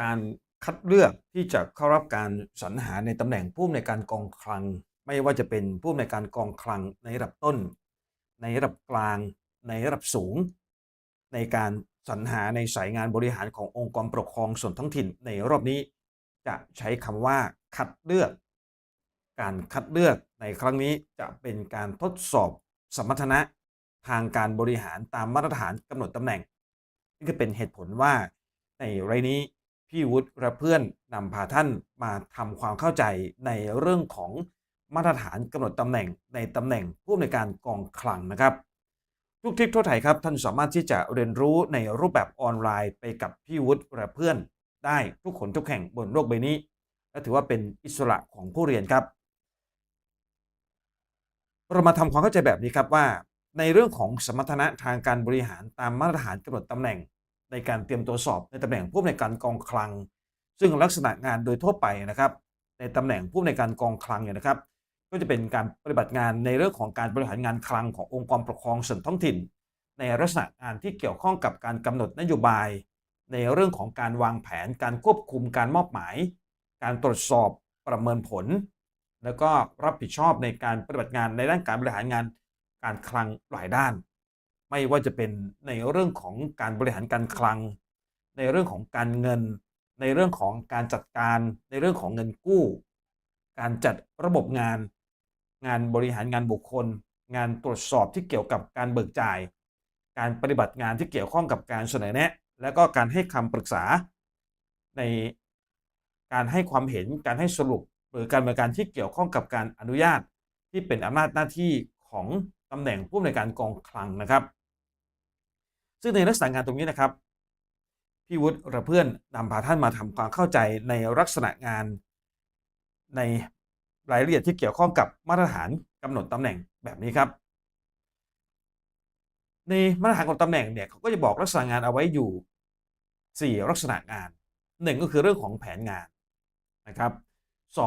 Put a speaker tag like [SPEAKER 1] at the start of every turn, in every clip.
[SPEAKER 1] การคัดเลือกที่จะเข้ารับการสรรหาในตำแหน่งผู้อำนวยการกองคลัง ไม่ว่าจะเป็นผู้อำนวยการกองคลังในระดับต้น ในระดับกลาง ในระดับสูง ในการสรรหาในสายงานบริหารขององค์กรปกครองส่วนท้องถิ่นในรอบนี้ จะใช้คำว่าคัดเลือก การคัดเลือกในครั้งนี้จะเป็นการทดสอบสมรรถนะทางการบริหารตามมาตรฐานกำหนดตำแหน่งนี่ก็เป็นเหตุผลว่าในรายนี้ พี่วุฒิและเพื่อนนำพาท่านมาทำความเข้าใจในเรื่องของมาตรฐานกำหนดตำแหน่งในตำแหน่งผู้อำนวยการกองคลังนะครับ ทุกทิปทั่วไทยครับท่านสามารถที่จะเรียนรู้ในรูปแบบออนไลน์ไปกับพี่วุฒิและเพื่อนได้ทุกคนทุกแห่งบนโลกใบนี้ และถือว่าเป็นอิสระของผู้เรียนครับ เรามาทำความเข้าใจแบบนี้ครับว่า ในเรื่องของสมรรถนะทางการบริหารตามมาตรฐานกำหนดตำแหน่ง ในการเตรียมตัวสอบในตำแหน่งผู้อำนวยการกองคลัง ซึ่งลักษณะงานโดยทั่วไปนะครับ ในตำแหน่งผู้อำนวยการกองคลังเนี่ยนะครับ ก็จะเป็นการปฏิบัติงานในเรื่องของการบริหารงานคลังขององค์กรปกครองส่วนท้องถิ่น ในลักษณะงานที่เกี่ยวข้องกับการกำหนดนโยบาย ในเรื่องของการวางแผน การควบคุมการมอบหมาย การตรวจสอบประเมินผล แล้วก็รับผิดชอบในการปฏิบัติงานในด้านการบริหารงานการคลังหลายด้าน ไม่ว่าจะเป็นในเรื่องของการบริหารการคลัง ในเรื่องของการเงิน ในเรื่องของการจัดการ ในเรื่องของเงินกู้ การจัดระบบงาน งานบริหารงานบุคคล งานตรวจสอบที่เกี่ยวกับการเบิกจ่าย การปฏิบัติงานที่เกี่ยวข้องกับการเสนอแนะ และก็การให้คำปรึกษา ในการให้ความเห็นการให้สรุป หรือการบริการที่เกี่ยวข้องกับการอนุญาตที่เป็นอำนาจหน้าที่ของตำแหน่งผู้อำนวยการกองคลังนะครับ ซึ่งในลักษณะงานตรงนี้นะครับ พี่วุฒิและเพื่อนนำพาท่านมาทำความเข้าใจในลักษณะงาน ในรายละเอียดที่เกี่ยวข้องกับมาตรฐานกำหนดตำแหน่งแบบนี้ครับ ในมาตรฐานของตำแหน่งเนี่ยเขาก็จะบอกลักษณะงานเอาไว้อยู่ 4 ลักษณะงาน 1 ก็คือเรื่องของแผนงานนะครับ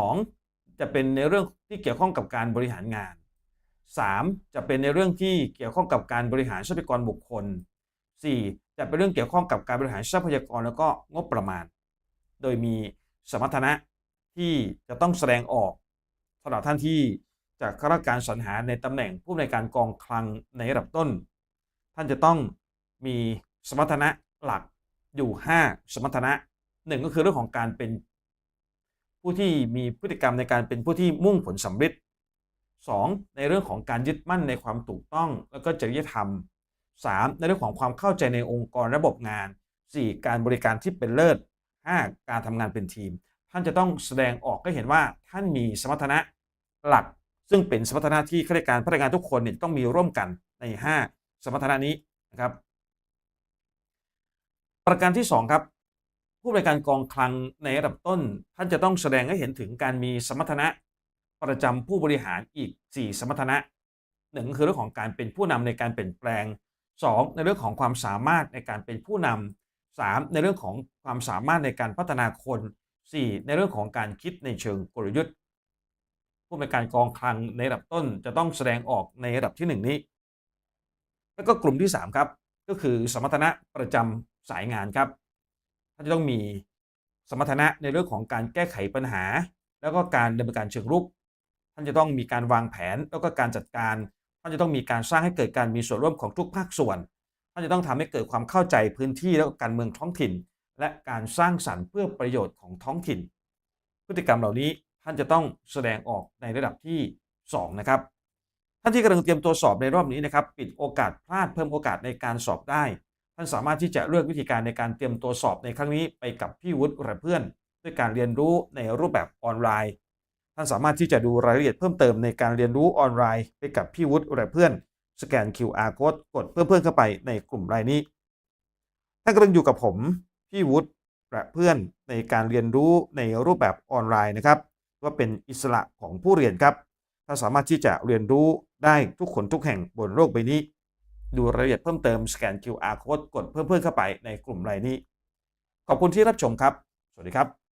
[SPEAKER 1] 2 จะเป็นในเรื่องที่เกี่ยวข้องกับการบริหารงาน 3. จะเป็นในเรื่องที่เกี่ยวข้องกับการบริหารทรัพยากรบุคคล 4. จะเป็นเรื่องเกี่ยวข้องกับการบริหารทรัพยากรแล้วก็งบประมาณ โดยมีสมรรถนะที่จะต้องแสดงออกสำหรับท่านที่จะเข้ารับการสรรหาในตำแหน่งผู้อำนการกองคลังในระดับต้น ท่านจะต้องมีสมรรถนะหลักอยู่ 5 สมรรถนะหนึ่งก็คือเรื่องของการเป็นผู้ที่มีพฤติกรรมในการเป็นผู้ที่มุ่งผลสำเร็จ 2. ในเรื่องของการยึดมั่นในความถูกต้อง แล้วก็จริยธรรม 3. ในเรื่องของความเข้าใจในองค์กรระบบงาน 4. การบริการที่เป็นเลิศ 5. การทำงานเป็นทีม ท่านจะต้องแสดงออกให้เห็นว่าท่านมีสมรรถนะหลัก ซึ่งเป็นสมรรถนะที่ข้าราชการพนักงานทุกคนเนี่ยต้องมีร่วมกันใน 5 สมรรถนะนี้นะครับ ประการที่ 2 ครับ ผู้บริการกองคลังในระดับต้น ท่านจะต้องแสดงให้เห็นถึงการมีสมรรถนะประจำผู้บริหารอีก 4 สมรรถนะหนึ่งคือเรื่องของการเป็นผู้นำในการเปลี่ยนแปลง 2. ในเรื่องของความสามารถในการเป็นผู้นำ 3. ในเรื่องของความสามารถในการพัฒนาคน 4. ในเรื่องของการคิดในเชิงกลยุทธ์ ผู้บริการกองคลังในระดับต้นจะต้องแสดงออกในระดับที่ 1 นี้ แล้วก็กลุ่มที่ 3 ครับ ก็คือสมรรถนะประจำสายงานครับท่านจะต้องมีสมรรถนะในเรื่องของการแก้ไขปัญหา แล้วก็การดำเนินการเชิงรุก ท่านจะต้องมีการวางแผนแล้วก็การจัดการ ท่านจะต้องมีการสร้างให้เกิดการมีส่วนร่วมของทุกภาคส่วน ท่านจะต้องทำให้เกิดความเข้าใจพื้นที่แล้วก็การเมืองท้องถิ่น และการสร้างสรรค์เพื่อประโยชน์ของท้องถิ่น พฤติกรรมเหล่านี้ท่านจะต้องแสดงออกในระดับที่ 2 นะครับ ท่านที่กำลังเตรียมตัวสอบในรอบนี้นะครับ ปิดโอกาสพลาดเพิ่มโอกาสในการสอบได้ ท่านสามารถที่จะเลือกวิธีการในการเตรียมตัวสอบในครั้งนี้ไปกับพี่วุฒิและเพื่อน ด้วยการเรียนรู้ในรูปแบบออนไลน์ ท่านสามารถที่จะดูรายละเอียดเพิ่มเติมในการเรียนรู้ออนไลน์ไปกับพี่วุฒิและเพื่อน สแกน QR code กดเพื่อนเพื่อนเข้าไปในกลุ่มรายนี้ท่านกำลังอยู่กับผมพี่วุฒิและเพื่อนในการเรียนรู้ในรูปแบบออนไลน์นะครับว่าเป็นอิสระของผู้เรียนครับท่านสามารถที่จะเรียนรู้ได้ทุกคนทุกแห่งบนโลกใบนี้ ดูรายละเอียดเพิ่มเติมสแกน QR code กดเพิ่มเพื่อนเข้าไปในกลุ่มรายนี้ ขอบคุณที่รับชมครับ สวัสดีครับ